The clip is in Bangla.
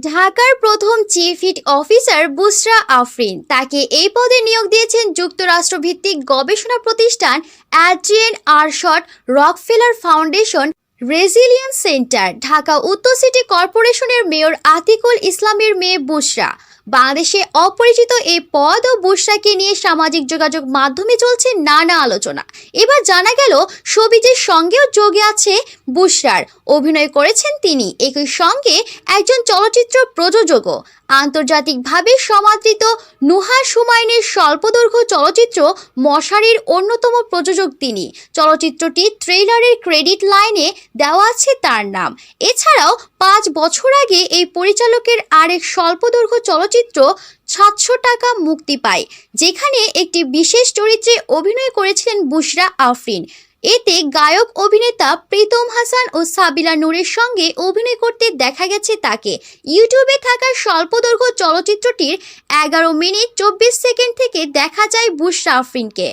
ঢাকার প্রথম chief heat officer Busra Afrin. তাকে এই পদে নিয়োগ দিয়েছেন যুক্তরাষ্ট্র ভিত্তিক গবেষণা প্রতিষ্ঠান Adrienne Arsht Rockefeller Foundation Resilience Center, Dhaka উত্তর সিটি কর্পোরেশনের মেয়র আতিকুল ইসলামের মেয়ে বুসরা বাংলাদেশে অপরিচিত এই পদ ও বুসরাকে নিয়ে সামাজিক যোগাযোগ মাধ্যমে চলছে নানা আলোচনা। এবার জানা গেল, সবিজের সঙ্গেও যোগে আছে বুসরার অভিনয় করেছেন তিনি। একই সঙ্গে একজন চলচ্চিত্র প্রযোজকও। আন্তর্জাতিকভাবে সমাদৃত নুহা সুমাইনের স্বল্পদৈর্ঘ্য চলচ্চিত্র মশারির অন্যতম প্রযোজক তিনি। চলচ্চিত্রটি ট্রেলারের ক্রেডিট লাইনে দেওয়া আছে তার নাম। এছাড়াও পাঁচ বছর আগে এই পরিচালকের আরেক স্বল্পদৈর্ঘ্য চলচ্চিত্র সাতশো টাকা মুক্তি পায়, যেখানে একটি বিশেষ চরিত্রে অভিনয় করেছিলেন বুশরা আফরিন। এতে গায়ক, অভিনেতা প্রীতম হাসান ও সাবিলা নূরের সঙ্গে অভিনয় করতে দেখা গেছে তাকে। ইউটিউবে থাকা স্বল্পদৈর্ঘ্য চলচ্চিত্রটির এগারো মিনিট চব্বিশ সেকেন্ড থেকে দেখা যায় বুশ আফরিনকে।